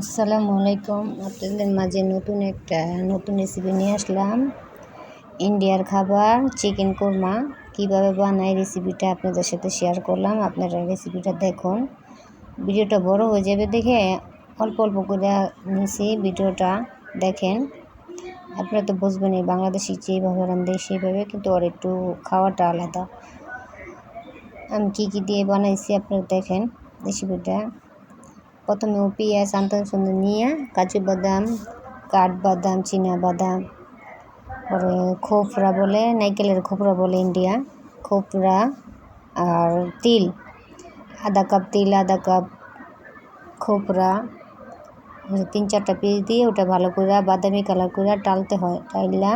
আসসালামু আলাইকুম। আপনাদের মাঝে নতুন একটা, নতুন রেসিপি নিয়ে আসলাম। ইন্ডিয়ার খাবার চিকেন কোরমা কীভাবে বানাই রেসিপিটা আপনাদের সাথে শেয়ার করলাম। আপনারা রেসিপিটা দেখুন। ভিডিওটা বড় হয়ে যাবে দেখে অল্প অল্প করে নিয়েছি ভিডিওটা। দেখেন, আপনারা তো বুঝবেন এই বাংলাদেশি যেভাবে রান্ধে সেইভাবে কিন্তু ওর একটু খাওয়াটা আলাদা। আমি কী কী দিয়ে বানাইছি আপনারা দেখেন রেসিপিটা প্রথমে পেঁয়াজ আনতে সুন্দর নিয়ে, কাজু বাদাম কাঠবাদাম চীনা বাদাম, পরে খোপরা বলে, নাইকেলের খোপরা বলে ইন্ডিয়া, খোপরা আর তিল, আধা কাপ তিল, আধা কাপ খোপরা তিন চারটা পিস দিয়ে ওটা ভালো করে বাদামি কালার করে টালতে হয়, টাইলা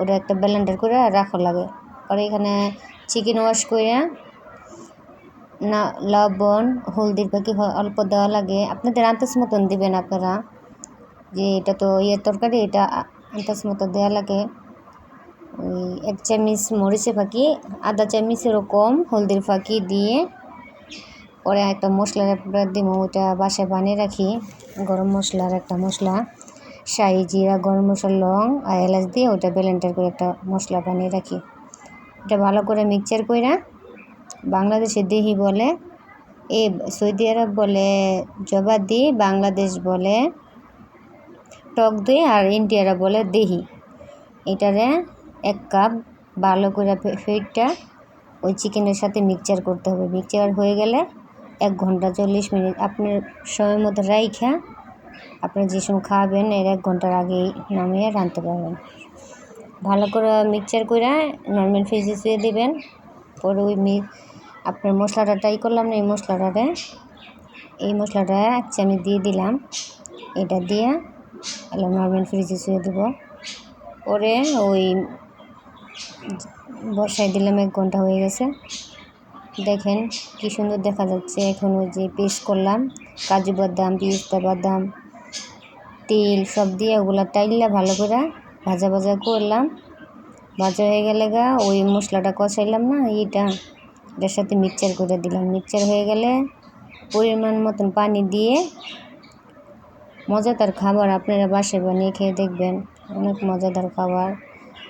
ওটা একটা ব্লেন্ডার করে রাখা লাগে। পরে এখানে চিকেন ওয়াশ করে না, লবণ, হলদির বাকি অল্প দেওয়া লাগে। আপনাদের আন্তাজ মতন দিবেন আপনারা যে এটা তো ইয়ের তরকারি, এটা আন্তাজ মতো দেওয়া লাগে। ওই এক চামচ মরিচে ফাঁকি, আধা চামচেরও এরকম হলদির ফাঁকি দিয়ে পরে একটা মশলা দিব ওটা বাসায় বানিয়ে রাখি। গরম মশলার একটা মশলা, শাহি জিরা, গরম মশলা, লং আর এলাচ দিয়ে ওটা ব্লেন্ডার করে একটা মশলা বানিয়ে রাখি। এটা ভালো করে মিক্সচার করে বাংলাদেশে দেহি বলে, এ সৌদি আরব বলে জবা জবাদি বাংলাদেশ বলে, টক দই আর ইন্ডিয়ারা বলে দেহি। এটারে এক কাপ ভালো করে ফেটটা ওই চিকেনের সাথে মিক্সচার করতে হবে। মিক্সচার হয়ে গেলে এক ঘণ্টা চল্লিশ মিনিট আপনার সময় মতো রাইখা আপনি যে সময় খাবেন এর এক ঘণ্টার আগেই নামিয়ে রাঁধতে পারবেন। ভালো করে মিক্সচার করে নর্মাল ফ্রিজে শুয়ে দেবেন। পরে ওই আপনার মশলাটা ট্রাই করলাম না, এই মশলাটাতে। এই মশলাটা এক চামচ দিয়ে দিলাম। এটা দিয়ে এলো নর্মাল ফ্রিজে শুয়ে দেবো। পরে ওই বসাই দিলাম, এক ঘণ্টা হয়ে গেছে। দেখেন কি সুন্দর দেখা যাচ্ছে। এখন ওই যে পেস্ট করলাম, কাজু বাদাম, পিস্তা বাদাম, তেল সব দিয়ে ওগুলো টাইলা ভালো করে ভাজা ভাজা করলাম। ভাজা হয়ে গেলে গা, ওই মশলাটা কষাইলাম না, এইটা এটার সাথে মিক্সচার করে দিলাম। মিক্সচার হয়ে গেলে পরিমাণ মতন পানি দিয়ে মজাদার খাবার আপনারা বাসায় বানিয়ে খেয়ে দেখবেন। অনেক মজাদার খাবার।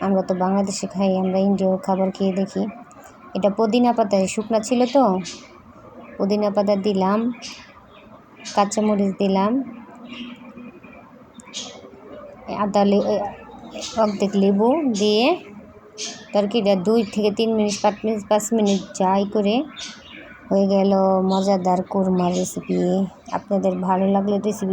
আমরা তো বাংলাদেশে খাই, আমরা ইন্ডিয়ার খাবার খেয়ে দেখি। এটা পুদিনা পাতায় শুকনো ছিল তো? পুদিনা পাতা দিলাম, কাঁচামরিচ দিলাম, আদা লেবু অর্ধেক লেবু দিয়ে তরকারিটা দুই থেকে তিন মিনিট, পাঁচ মিনিট পাঁচ মিনিট যাই করে হয়ে গেল মজাদার কোরমা রেসিপি আপনাদের ভালো লাগলে রেসিপি